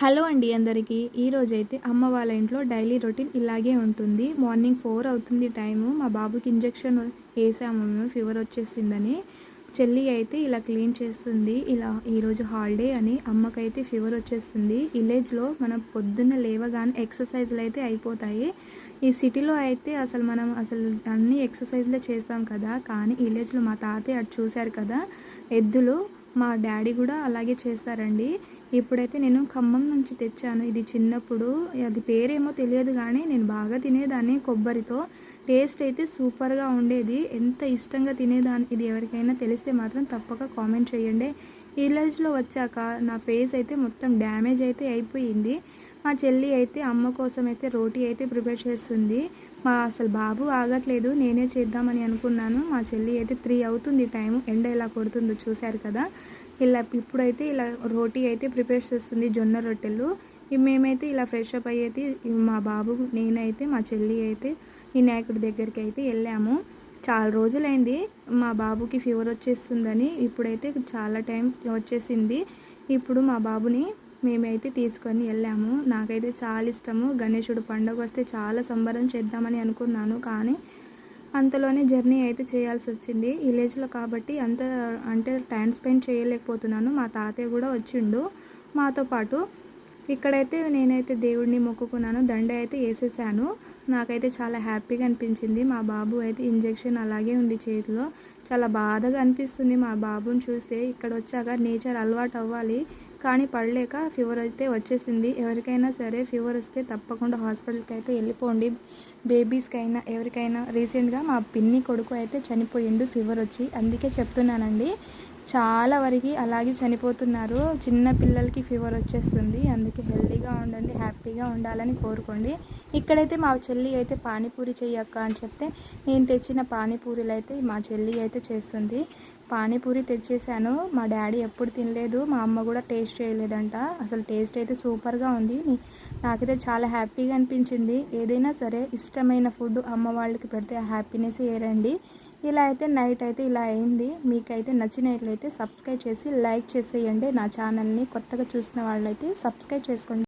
Hello అండి అందరికీ. ఈరోజు అయితే అమ్మ వాళ్ళ ఇంట్లో డైలీ రొటీన్ ఇలాగే ఉంటుంది. మార్నింగ్ ఫోర్ అవుతుంది టైము. మా బాబుకి ఇంజెక్షన్ వేసాము. మేము ఫీవర్ వచ్చేసిందని. చెల్లి అయితే ఇలా క్లీన్ చేస్తుంది. ఇలా ఈరోజు హాలిడే అని అమ్మకైతే ఫీవర్ వచ్చేస్తుంది. విలేజ్లో మనం పొద్దున్న లేవగానే ఎక్సర్సైజ్లు అయితే అయిపోతాయి. ఈ సిటీలో అయితే అసలు మనం అసలు అన్ని ఎక్సర్సైజ్లే చేస్తాం కదా. కానీ విలేజ్లో మా తాతయ్య అటు చూశారు కదా. ఎద్దులు మా డాడీ కూడా అలాగే చేస్తారండి. ఇప్పుడైతే నేను ఖమ్మం నుంచి తెచ్చాను. ఇది చిన్నప్పుడు. అది పేరేమో తెలియదు కానీ నేను బాగా తినేదాన్ని కొబ్బరితో. టేస్ట్ అయితే సూపర్గా ఉండేది. ఎంత ఇష్టంగా తినేదాన్ని ఇది ఎవరికైనా తెలిస్తే మాత్రం తప్పక కామెంట్ చేయండి. విలేజ్లో వచ్చాక నా ఫేస్ అయితే మొత్తం డ్యామేజ్ అయితే అయిపోయింది. మా చెల్లి అయితే అమ్మ కోసం అయితే రోటీ అయితే ప్రిపేర్ చేస్తుంది. మా అసలు బాబు ఆగట్లేదు నేనే చేద్దామని అనుకున్నాను. మా చెల్లి అయితే త్రీ అవుతుంది టైం ఎండ ఎలా కొడుతుందో చూశారు కదా. ఇలా ఇప్పుడైతే ఇలా రోటీ అయితే ప్రిపేర్ చేస్తుంది జొన్న రొట్టెలు. మేమైతే ఇలా ఫ్రెష్ అప్ అయ్యేది మా బాబు నేనైతే మా చెల్లి అయితే ఈ నాయకుడి దగ్గరికి అయితే వెళ్ళాము. చాలా రోజులైంది మా బాబుకి ఫీవర్ వచ్చేస్తుందని ఇప్పుడైతే చాలా టైం వచ్చేసింది. ఇప్పుడు మా బాబుని మేమైతే తీసుకొని వెళ్ళాము. నాకైతే చాలా ఇష్టము. గణేశుడు పండుగ వస్తే చాలా సంబరం చేద్దామని అనుకున్నాను కానీ అంతలోనే జర్నీ అయితే చేయాల్సి వచ్చింది. విలేజ్లో కాబట్టి అంత అంటే టైం స్పెండ్ చేయలేకపోతున్నాను. మా తాతయ్య కూడా వచ్చిండు మాతో పాటు. ఇక్కడైతే నేనైతే దేవుడిని మొక్కుకున్నాను. దండ అయితే వేసేసాను. నాకైతే చాలా హ్యాపీగా అనిపించింది. మా బాబు అయితే ఇంజెక్షన్ అలాగే ఉంది చేతిలో. చాలా బాధగా అనిపిస్తుంది మా బాబుని చూస్తే. ఇక్కడ వచ్చాక నేచర్ అలవాటు అవ్వాలి. కానీ పడలేక ఫీవర్ అయితే వచ్చేసింది. ఎవరికైనా సరే ఫీవర్ వస్తే తప్పకుండా హాస్పిటల్కి అయితే వెళ్ళిపోండి. బేబీస్కైనా ఎవరికైనా రీసెంట్గా మా పిన్ని కొడుకు అయితే చనిపోయిండు ఫీవర్ వచ్చి. అందుకే చెప్తున్నానండి చాలా వరకు అలాగే చనిపోతున్నారు. చిన్న పిల్లలకి ఫీవర్ వచ్చేస్తుంది. అందుకే హెల్తీగా ఉండండి హ్యాపీగా ఉండాలని కోరుకోండి. ఇక్కడైతే మా చెల్లి అయితే పానీపూరి చెయ్యక్క అని చెప్తే నేను తెచ్చిన పానీపూరీలు అయితే మా చెల్లి అయితే చేస్తుంది. పానీపూరి తెచ్చేసాను మా డాడీ ఎప్పుడు తినలేదు మా అమ్మ కూడా టేస్ట్ చేయలేదంట. అసలు టేస్ట్ అయితే సూపర్గా ఉంది. నాకైతే చాలా హ్యాపీగా అనిపించింది. ఏదైనా సరే ఇష్టమైన ఫుడ్ అమ్మ వాళ్ళకి పెడితే ఆ హ్యాపీనెస్ ఏరండి ఇలా అయితే నైట్ అయితే ఇలా అయింది. మీకైతే నచ్చినట్లయితే సబ్స్క్రైబ్ చేసి లైక్ చేసేయండి. నా ఛానల్ని కొత్తగా చూసిన వాళ్ళైతే సబ్స్క్రైబ్ చేసుకోండి.